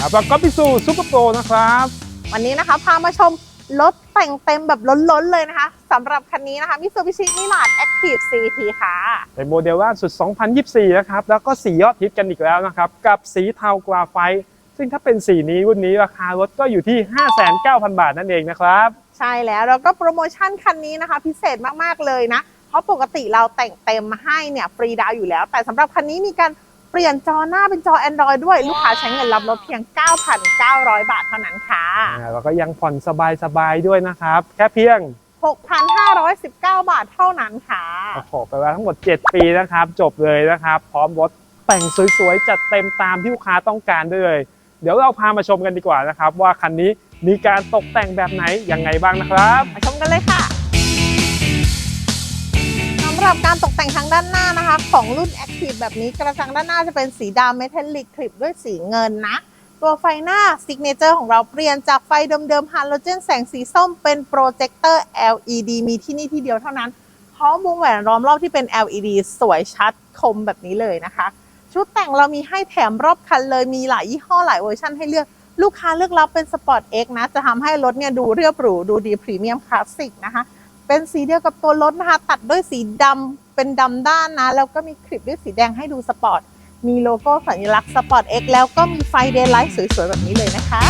ครับแล้วก็พิสูซูเปอร์โปรนะครับ วันนี้นะคะพามาชมรถแต่งเต็มแบบล้นๆเลยนะคะสำหรับคันนี้นะคะ Mitsubishi Mirage Active CT ค่ะ เป็นโมเดลล่าสุด 2024 นะครับ แล้วก็สียอดฮิตกันอีกแล้วนะครับ กับสีเทากราไฟต์ซึ่งถ้าเป็นสีนี้รุ่นนี้ราคารถก็อยู่ที่ 5,900 บาทนั่นเองนะครับ ใช่แล้วแล้วก็โปรโมชั่นคันนี้นะคะ พิเศษมากๆเลยนะ เพราะปกติเราแต่งเต็มมาให้เนี่ยฟรีดาวน์อยู่แล้ว แต่สำหรับคันนี้มีการเปลี่ยนจอหน้าเป็นจอ Android ด้วยลูกค้าใช้เงินรับรถเพียง 9,900 บาทเท่านั้นค่ะอ่าแล้วก็ยังผ่อนสบายๆด้วยนะครับ แค่เพียง 6,519 บาทเท่านั้นค่ะโอ้โหไปแล้วทั้งหมด 7 ปีนะครับ จบเลยนะครับ พร้อมรถแต่งสวยๆ จัดเต็มตามที่ลูกค้าต้องการด้วยเลย เดี๋ยวเราพามาชมกันดีกว่านะครับ ว่าคันนี้มีการตกแต่งแบบไหนยังไงบ้างนะครับมาชมกันเลยค่ะสำ หรับการตกแต่งทางด้านหน้านะคะ ของรุ่น Active แบบนี้กระจังด้านหน้าจะเป็นสีดำเมทัลลิกคลิปด้วยสีเงินนะ ตัวไฟหน้า Signature ของเราเปลี่ยนจากไฟเดิมๆฮาโลเจนแสงสีส้มเป็นโปรเจคเตอร์ LED มีที่นี่ที่เดียวเท่านั้นพร้อมวงแหวนล้อมรอบที่เป็น LED สวยชัดคมแบบนี้เลยนะคะ ชุดแต่งเรามีให้แถมรอบคันเลยมีหลายยี่ห้อหลายเวอร์ชันให้เลือกลูกค้าเลือกรับเป็น Sport X นะจะทำให้รถเนี่ยดูเรียบหรูดูดีพรีเมียมคลาสสิกนะคะ เป็นสีเดียวกับตัวรถนะคะ ตัดด้วยสีดำเป็นดำด้านนะ แล้วก็มีคลิปด้วยสีแดงให้ดูสปอร์ต มีโลโก้สัญลักษณ์ Sport X แล้วก็มีไฟเดย์ไลท์สวยๆ แบบนี้เลยนะคะ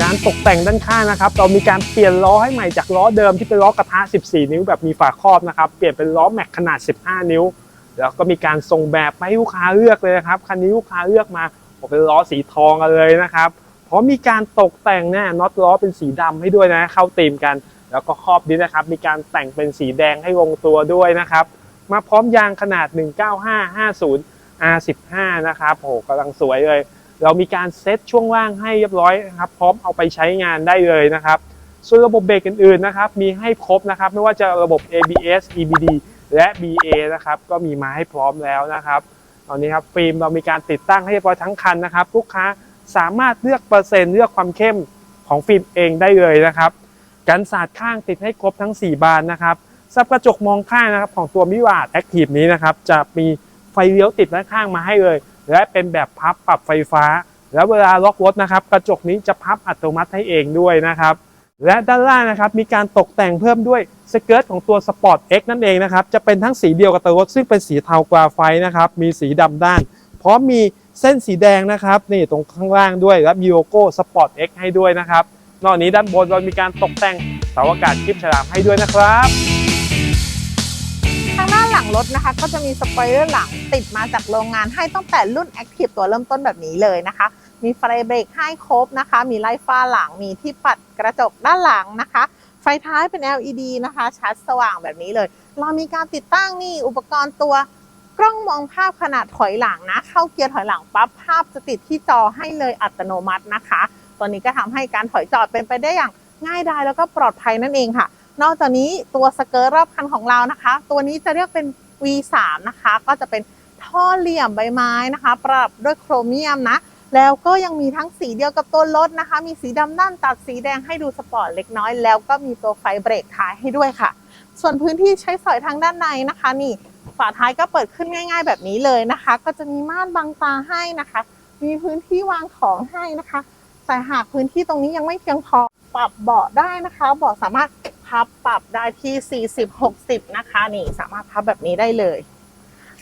การตกแต่งด้านข้างนะครับ เรามีการเปลี่ยนล้อให้ใหม่จากล้อเดิมที่เป็นล้อกระทะ 14 นิ้วแบบมีฝาครอบนะครับ เปลี่ยนเป็นล้อแม็กขนาด 15 นิ้ว แล้วก็มีการส่งแบบให้ลูกค้าเลือกเลยนะครับ คันนี้ลูกค้าเลือกมาเป็นล้อสีทองกันเลยนะครับ พราะมีการตกแต่งนี่น็อตล้อเป็นสีดำให้ด้วยนะ เข้าธีมกัน แล้วก็ครอบนี้นะครับ มีการแต่งเป็นสีแดงให้ลงตัวด้วยนะครับ มาพร้อมยางขนาด 19550 R15 นะครับโหกำลังสวยเลย เรามีการเซตช่วงล่างให้เรียบร้อยนะครับ พร้อมเอาไปใช้งานได้เลยนะครับ ส่วนระบบเบรกอื่นๆนะครับ มีให้ครบนะครับ ไม่ว่าจะระบบ ABS EBD และ BA นะครับ ก็มีมาให้พร้อมแล้วนะครับ ตอนนี้ครับฟิล์มเรามีการติดตั้งให้เรียบร้อยทั้งคันนะครับ ลูกค้า สามารถเลือกเปอร์เซ็นต์เลือกความเข้มของฟิล์มเองได้เลยนะครับ กันสาดข้างติดให้ครบทั้ง 4 บานนะครับซับกระจกมองข้างนะครับของตัวมิวาดแอคทีฟนี้นะครับจะมีไฟเลี้ยวติดด้านข้างมาให้เลย และเป็นแบบพับปรับไฟฟ้า แล้วเวลาล็อกรถนะครับ กระจกนี้จะพับอัตโนมัติให้เองด้วยนะครับและด้านล่างนะครับมีการตกแต่งเพิ่มด้วยสเกิร์ตของตัว Sport X นั่นเองนะครับจะเป็นทั้งสีเดียวกับตัวรถซึ่งเป็นสีเทากราไฟต์นะครับมีสีดำด้าน พร้อมมี เส้นสีแดงนะครับนี่ตรงข้างล่างด้วยและมีโลโก้ Sport X ให้ด้วยนะครับ นอกนี้ด้านบนเรามีการตกแต่งเสาอากาศคลิปฉลามให้ด้วยนะครับทางด้านหลังรถนะคะ ก็จะมีสปอยเลอร์หลังติดมาจากโรงงานให้ตั้งแต่รุ่น Active ตัวเริ่มต้นแบบนี้เลยนะคะ มีไฟเบรกให้ครบนะคะ มีไล่ฟ้าหลังมีที่ปัดกระจกด้านหลังนะคะ ไฟท้ายเป็น LED นะคะชัดสว่างแบบนี้เลย เรามีการติดตั้งนี่อุปกรณ์ตัว กล้องมองภาพขนาดถอยหลังนะ เข้าเกียร์ถอยหลังปั๊บภาพจะติดที่จอให้เลยอัตโนมัตินะคะ ตัวนี้ก็ทำให้การถอยจอดเป็นไปได้อย่างง่ายดายแล้วก็ปลอดภัยนั่นเองค่ะ นอกจากนี้ตัวสเกิร์ตรอบคันของเรานะคะ ตัวนี้จะเรียกเป็น V3 นะคะ ก็จะเป็นท่อเหลี่ยมใบไม้นะคะ ประดับด้วยโครเมียมนะ แล้วก็ยังมีทั้งสีเดียวกับตัวรถนะคะ มีสีดำด้านตัดสีแดงให้ดูสปอร์ตเล็กน้อย แล้วก็มีตัวไฟเบรกท้ายให้ด้วยค่ะ ส่วนพื้นที่ใช้สอยทางด้านในนะคะนี่ ฝาท้ายก็เปิดขึ้นง่าย ๆ แบบนี้เลยนะคะ ก็จะมีม่านบังตาให้นะคะ มีพื้นที่วางของให้นะคะ แต่หากพื้นที่ตรงนี้ยังไม่เพียงพอปรับเบาะได้นะคะเบาะสามารถพับปรับได้ที่ 40 60 นะคะ นี่สามารถพับแบบนี้ได้เลย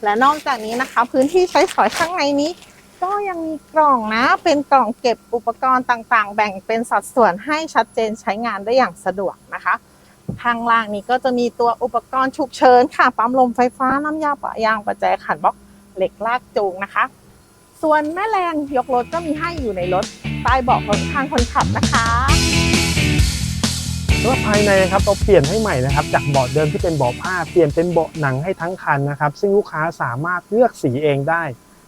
และนอกจากนี้นะคะ พื้นที่ใช้สอยข้างในนี้ ก็ยังมีกล่องนะเป็นกล่องเก็บอุปกรณ์ต่างๆ แบ่งเป็นสัดส่วนให้ชัดเจนใช้งานได้อย่างสะดวกนะคะ ข้างล่างนี้ก็จะมีตัวอุปกรณ์ฉุกเฉินค่ะ ปั๊มลมไฟฟ้าน้ำยาปะยางประแจขันบล็อกเหล็กลากจูงนะคะ ส่วนแม่แรงยกรถก็มีให้อยู่ในรถใต้เบาะคนข้างคนขับนะคะแล้วภายในนะครับเราเปลี่ยนให้ใหม่นะครับ จากเบาะเดิมที่เป็นเบาะผ้าเปลี่ยนเป็นเบาะหนังให้ทั้งคันนะครับ ซึ่งลูกค้าสามารถเลือกสีเองได้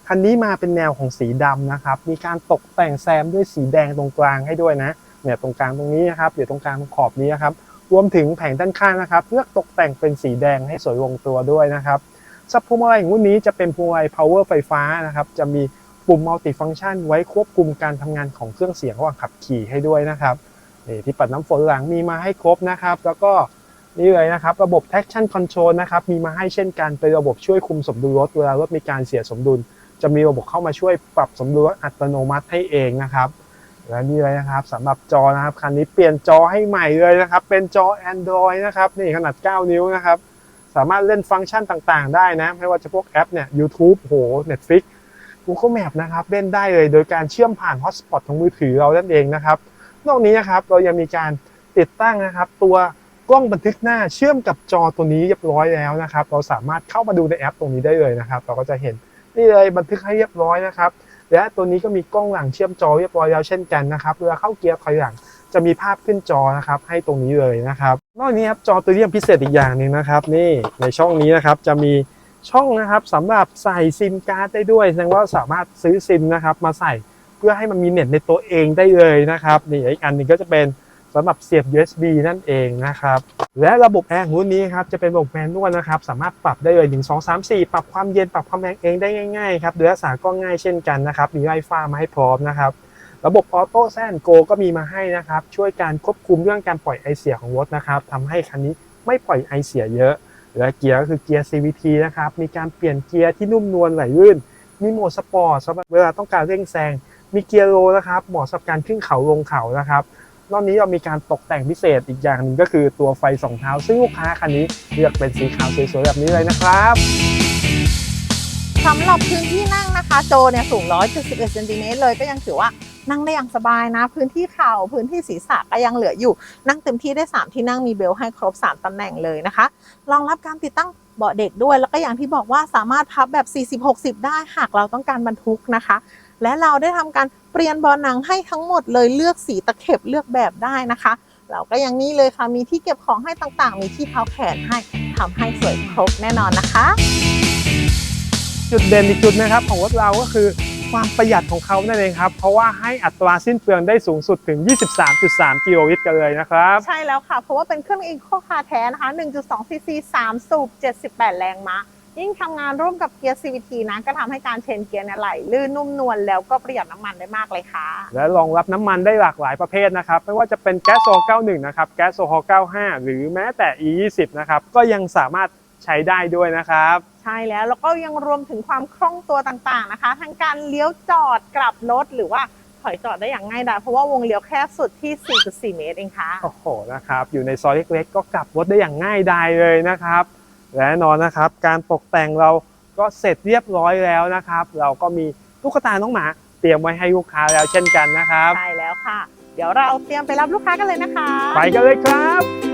คันนี้มาเป็นแนวของสีดำนะครับ มีการตกแต่งแซมด้วยสีแดงตรงกลางให้ด้วยนะเนี่ยตรงกลางตรงนี้นะครับเดี๋ยวตรงกลางตรงขอบนี้นะครับ รวมถึงแผงด้านข้างนะครับเลือกตกแต่งเป็นสีแดงให้สวยลงตัวด้วยนะครับซับพวงมาลัยของรุ่นนี้จะเป็นพวงมาลัย power ไฟฟ้านะครับจะมีปุ่ม multi function ไว้ควบคุมการทำงานของเครื่องเสียงระหว่างขับขี่ให้ด้วยนะครับนี่ที่ปัดน้ำฝนหลังมีมาให้ครบนะครับ แล้วก็นี่เลยนะครับระบบ traction control นะครับมีมาให้เช่นกันเป็นระบบช่วยคุมสมดุลรถเวลารถมีการเสียสมดุล จะมีระบบเข้ามาช่วยปรับสมดุลอัตโนมัติให้เองนะครับ และนี่เลยนะครับสำหรับจอนะครับคันนี้เปลี่ยนจอให้ใหม่เลยนะครับ เป็นจอ Android นะครับนี่ขนาด 9 นิ้วนะครับ สามารถเล่นฟังก์ชันต่างๆ ได้นะไม่ว่าจะพวกแอปเนี่ย YouTube โห Netflix Google Map นะครับเล่นได้เลยโดยการเชื่อมผ่านฮอตสปอตของมือถือเรานั่นเองนะครับ นอกนี้นะครับเรายังมีการติดตั้งนะครับ ตัวกล้องบันทึกหน้าเชื่อมกับจอตัวนี้เรียบร้อยแล้วนะครับ เราสามารถเข้ามาดูในแอปตรงนี้ได้เลยนะครับ เราก็จะเห็น นี่เลยบันทึกให้เรียบร้อยนะครับ และตัวนี้ก็มีกล้องหลังเชื่อมจอเรียบร้อยแล้วเช่นกันนะครับเวลาเข้าเกียร์ถอยหลังจะมีภาพขึ้นจอนะครับให้ตรงนี้เลยนะครับ นอกจากนี้ครับจอตัวนี้ยังพิเศษอีกอย่างหนึ่งนะครับนี่ในช่องนี้นะครับจะมีช่องนะครับสำหรับใส่ซิมการ์ดได้ด้วยแสดงว่าสามารถซื้อซิมนะครับมาใส่เพื่อให้มันมีเน็ตในตัวเองได้เลยนะครับนี่อีกอันหนึงก็จะเป็น สำหรับเสียบ USB นั่นเองนะครับ และระบบแอร์ของรุ่นนี้ครับจะเป็นระบบแมนนวลนะครับ สามารถปรับได้เลย1 2 3 4 ปรับความเย็นปรับความแรงเองได้ง่ายๆครับโดยรักษาก็ง่ายเช่นกันนะครับ มีไฟฟ้ามาให้พร้อมนะครับ ระบบออโต้แซนโกก็มีมาให้นะครับ ช่วยการควบคุมเรื่องการปล่อยไอเสียของรถนะครับทำให้คันนี้ไม่ปล่อยไอเสียเยอะ และเกียร์ก็คือเกียร์ CVT นะครับมีการเปลี่ยนเกียร์ที่นุ่มนวลไหลลื่นมีโหมดสปอร์ตสำหรับเวลาต้องการเร่งแซงมีเกียร์โรนะครับเหมาะสำหรับการขึ้นเขาลงเขานะครับ นอกนี้เรามีการตกแต่งพิเศษอีกอย่างหนึ่งก็คือตัวไฟสองเท้า ซึ่งลูกค้าคันนี้เลือกเป็นสีขาวสวยๆแบบนี้เลยนะครับสำหรับพื้นที่นั่งนะคะโจเนี่ยสูง 171เซนติเมตรเลยก็ยังถือว่านั่งได้อย่างสบายนะ พื้นที่เข่าพื้นที่ศีรษะก็ยังเหลืออยู่ นั่งเต็มที่ได้ 3 ที่นั่งมีเบลให้ครบ 3ตำแหน่งเลยนะคะรองรับการติดตั้งเบาะเด็กด้วย แล้วก็อย่างที่บอกว่าสามารถพับแบบ 40-60 ได้หากเราต้องการบรรทุกนะคะ และเราได้ทำการ เปลี่ยนเบาะหนังให้ทั้งหมดเลยเลือกสีตะเข็บเลือกแบบได้นะคะ เราก็ยังนี่เลยค่ะมีที่เก็บของให้ต่างๆ มีที่เท้าแขนให้ทำให้สวยครบแน่นอนนะคะ จุดเด่นอีกจุดนะครับของรถเราก็คือความประหยัดของเขานั่นเองครับ เพราะว่าให้อัตราสิ้นเปลืองได้สูงสุดถึง 23.3 กิโลลิตรกันเลยนะครับ ใช่แล้วค่ะ เพราะว่าเป็นเครื่องอีโคคาร์แท้นะคะ 1.2 ซีซี 3 สูบ 78 แรงม้า ยิ่งทำงานร่วมกับเกียร์ CVT นะก็ทำให้การเชนเกียร์เนี่ยไหลลื่นนุ่มนวลแล้วก็ประหยัดน้ำมันได้มากเลยค่ะ และรองรับน้ำมันได้หลากหลายประเภทนะครับ ไม่ว่าจะเป็นแก๊สโซฮอล์91 นะครับ แก๊สโซฮอล์95 หรือแม้แต่ E20 นะครับ ก็ยังสามารถใช้ได้ด้วยนะครับ ใช่แล้วแล้วก็ยังรวมถึงความคล่องตัวต่างๆนะคะ ทั้งการเลี้ยวจอดกลับรถหรือว่าถอยจอดได้อย่างง่ายดายเพราะว่าวงเลี้ยวแค่สุดที่ 4.4 เมตรเองค่ะ โอ้โห นะครับ อยู่ในซอยเล็กๆ ก็กลับรถได้อย่างง่ายดายเลยนะครับ และแน่นอนนะครับ การตกแต่งเราก็เสร็จเรียบร้อยแล้วนะครับ เราก็มีตุ๊กตาน้องหมาเตรียมไว้ให้ลูกค้าแล้วเช่นกันนะครับ ใช่แล้วค่ะ เดี๋ยวเราเตรียมไปรับลูกค้ากันเลยนะคะ ไปกันเลยครับ